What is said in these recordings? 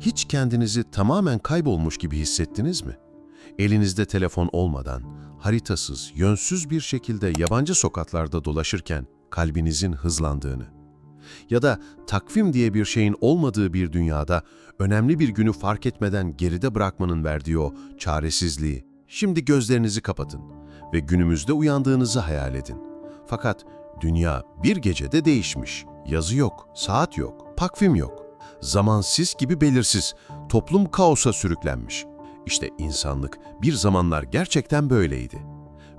Hiç kendinizi tamamen kaybolmuş gibi hissettiniz mi? Elinizde telefon olmadan, haritasız, yönsüz bir şekilde yabancı sokaklarda dolaşırken kalbinizin hızlandığını ya da takvim diye bir şeyin olmadığı bir dünyada önemli bir günü fark etmeden geride bırakmanın verdiği o çaresizliği. Şimdi gözlerinizi kapatın ve günümüzde uyandığınızı hayal edin. Fakat dünya bir gecede değişmiş. Yazı yok, saat yok, takvim yok. Zaman sis gibi belirsiz, toplum kaosa sürüklenmiş. İşte insanlık bir zamanlar gerçekten böyleydi.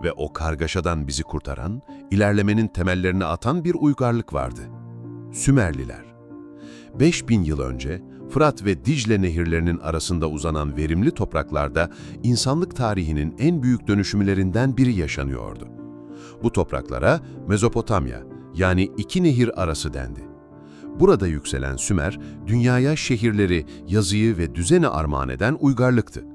Ve o kargaşadan bizi kurtaran, ilerlemenin temellerini atan bir uygarlık vardı. Sümerliler. 5000 yıl önce Fırat ve Dicle nehirlerinin arasında uzanan verimli topraklarda insanlık tarihinin en büyük dönüşümlerinden biri yaşanıyordu. Bu topraklara Mezopotamya yani iki nehir arası dendi. Burada yükselen Sümer, dünyaya şehirleri, yazıyı ve düzeni armağan eden uygarlıktı.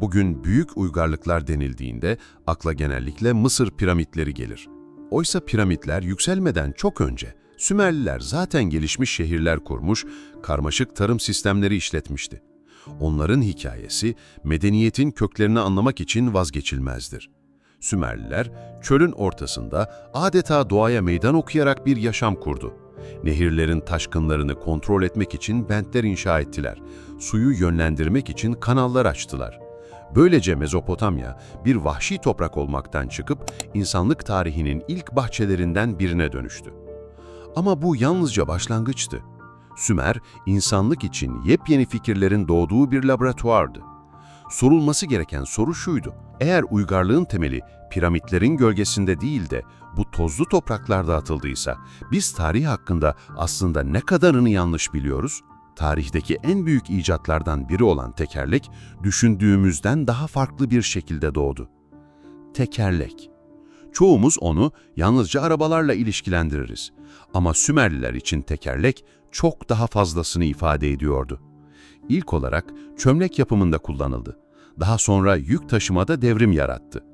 Bugün büyük uygarlıklar denildiğinde akla genellikle Mısır piramitleri gelir. Oysa piramitler yükselmeden çok önce Sümerliler zaten gelişmiş şehirler kurmuş, karmaşık tarım sistemleri işletmişti. Onların hikayesi medeniyetin köklerini anlamak için vazgeçilmezdir. Sümerliler çölün ortasında adeta doğaya meydan okuyarak bir yaşam kurdu. Nehirlerin taşkınlarını kontrol etmek için bentler inşa ettiler. Suyu yönlendirmek için kanallar açtılar. Böylece Mezopotamya bir vahşi toprak olmaktan çıkıp insanlık tarihinin ilk bahçelerinden birine dönüştü. Ama bu yalnızca başlangıçtı. Sümer, insanlık için yepyeni fikirlerin doğduğu bir laboratuvardı. Sorulması gereken soru şuydu. Eğer uygarlığın temeli piramitlerin gölgesinde değil de bu tozlu topraklarda atıldıysa, biz tarih hakkında aslında ne kadarını yanlış biliyoruz? Tarihteki en büyük icatlardan biri olan tekerlek, düşündüğümüzden daha farklı bir şekilde doğdu. Tekerlek. Çoğumuz onu yalnızca arabalarla ilişkilendiririz. Ama Sümerliler için tekerlek çok daha fazlasını ifade ediyordu. İlk olarak çömlek yapımında kullanıldı. Daha sonra yük taşımada devrim yarattı.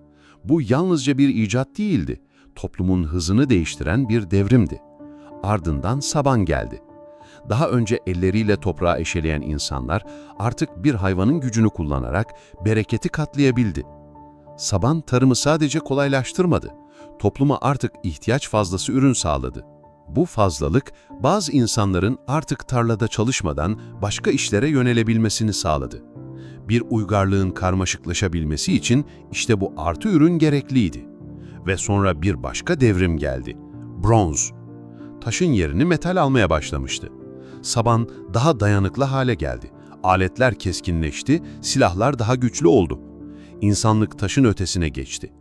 Bu yalnızca bir icat değildi, toplumun hızını değiştiren bir devrimdi. Ardından saban geldi. Daha önce elleriyle toprağı eşeleyen insanlar artık bir hayvanın gücünü kullanarak bereketi katlayabildi. Saban tarımı sadece kolaylaştırmadı, topluma artık ihtiyaç fazlası ürün sağladı. Bu fazlalık bazı insanların artık tarlada çalışmadan başka işlere yönelebilmesini sağladı. Bir uygarlığın karmaşıklaşabilmesi için işte bu artı ürün gerekliydi. Ve sonra bir başka devrim geldi. Bronz. Taşın yerini metal almaya başlamıştı. Saban daha dayanıklı hale geldi. Aletler keskinleşti, silahlar daha güçlü oldu. İnsanlık taşın ötesine geçti.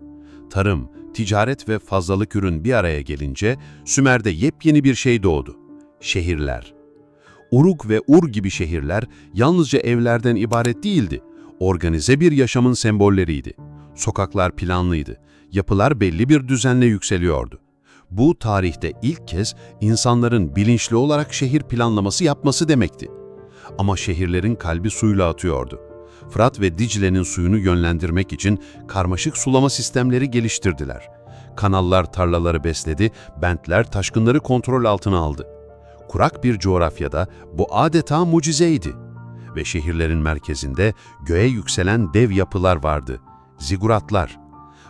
Tarım, ticaret ve fazlalık ürün bir araya gelince Sümer'de yepyeni bir şey doğdu. Şehirler. Uruk ve Ur gibi şehirler yalnızca evlerden ibaret değildi. Organize bir yaşamın sembolleriydi. Sokaklar planlıydı. Yapılar belli bir düzenle yükseliyordu. Bu tarihte ilk kez insanların bilinçli olarak şehir planlaması yapması demekti. Ama şehirlerin kalbi suyla atıyordu. Fırat ve Dicle'nin suyunu yönlendirmek için karmaşık sulama sistemleri geliştirdiler. Kanallar tarlaları besledi, bentler taşkınları kontrol altına aldı. Kurak bir coğrafyada bu adeta mucizeydi. Ve şehirlerin merkezinde göğe yükselen dev yapılar vardı. Ziguratlar.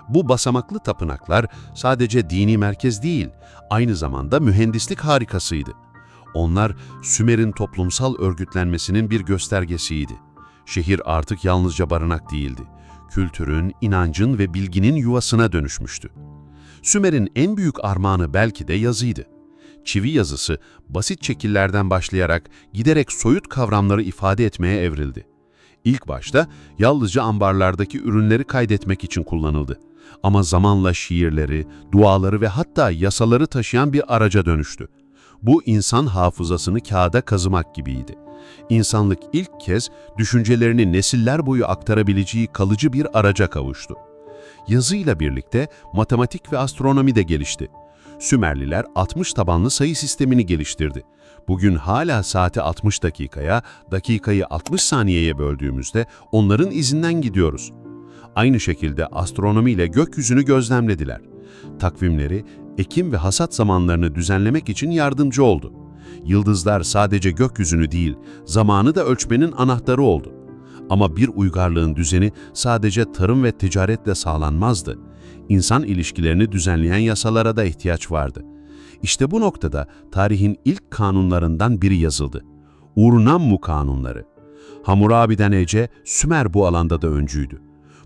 Bu basamaklı tapınaklar sadece dini merkez değil, aynı zamanda mühendislik harikasıydı. Onlar Sümer'in toplumsal örgütlenmesinin bir göstergesiydi. Şehir artık yalnızca barınak değildi. Kültürün, inancın ve bilginin yuvasına dönüşmüştü. Sümer'in en büyük armağanı belki de yazıydı. Çivi yazısı basit şekillerden başlayarak giderek soyut kavramları ifade etmeye evrildi. İlk başta yalnızca ambarlardaki ürünleri kaydetmek için kullanıldı. Ama zamanla şiirleri, duaları ve hatta yasaları taşıyan bir araca dönüştü. Bu insan hafızasını kağıda kazımak gibiydi. İnsanlık ilk kez düşüncelerini nesiller boyu aktarabileceği kalıcı bir araca kavuştu. Yazıyla birlikte matematik ve astronomi de gelişti. Sümerliler 60 tabanlı sayı sistemini geliştirdi. Bugün hala saati 60 dakikaya, dakikayı 60 saniyeye böldüğümüzde onların izinden gidiyoruz. Aynı şekilde astronomiyle gökyüzünü gözlemlediler. Takvimleri, ekim ve hasat zamanlarını düzenlemek için yardımcı oldu. Yıldızlar sadece gökyüzünü değil, zamanı da ölçmenin anahtarı oldu. Ama bir uygarlığın düzeni sadece tarım ve ticaretle sağlanmazdı. İnsan ilişkilerini düzenleyen yasalara da ihtiyaç vardı. İşte bu noktada tarihin ilk kanunlarından biri yazıldı. Ur-Nammu kanunları. Hammurabi'den Ece, Sümer bu alanda da öncüydü.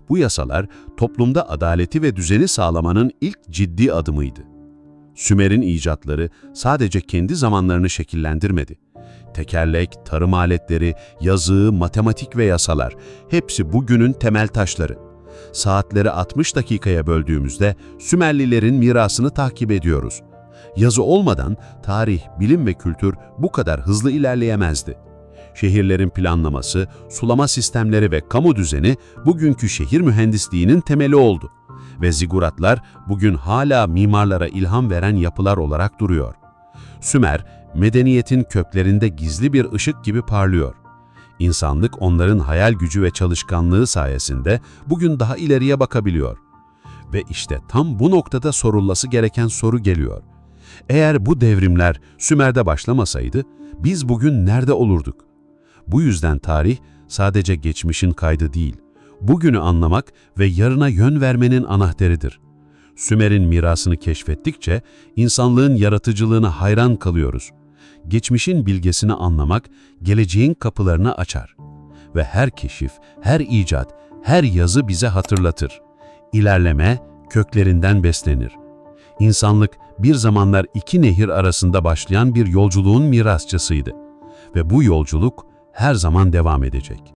Bu yasalar toplumda adaleti ve düzeni sağlamanın ilk ciddi adımıydı. Sümer'in icatları sadece kendi zamanlarını şekillendirmedi. Tekerlek, tarım aletleri, yazı, matematik ve yasalar hepsi bugünün temel taşları. Saatleri 60 dakikaya böldüğümüzde Sümerlilerin mirasını takip ediyoruz. Yazı olmadan tarih, bilim ve kültür bu kadar hızlı ilerleyemezdi. Şehirlerin planlaması, sulama sistemleri ve kamu düzeni bugünkü şehir mühendisliğinin temeli oldu. Ve ziguratlar bugün hala mimarlara ilham veren yapılar olarak duruyor. Sümer, medeniyetin köklerinde gizli bir ışık gibi parlıyor. İnsanlık onların hayal gücü ve çalışkanlığı sayesinde bugün daha ileriye bakabiliyor. Ve işte tam bu noktada sorulması gereken soru geliyor. Eğer bu devrimler Sümer'de başlamasaydı, biz bugün nerede olurduk? Bu yüzden tarih sadece geçmişin kaydı değil, bugünü anlamak ve yarına yön vermenin anahtarıdır. Sümer'in mirasını keşfettikçe insanlığın yaratıcılığına hayran kalıyoruz. Geçmişin bilgesini anlamak geleceğin kapılarını açar. Ve her keşif, her icat, her yazı bize hatırlatır. İlerleme köklerinden beslenir. İnsanlık bir zamanlar iki nehir arasında başlayan bir yolculuğun mirasçısıydı. Ve bu yolculuk her zaman devam edecek.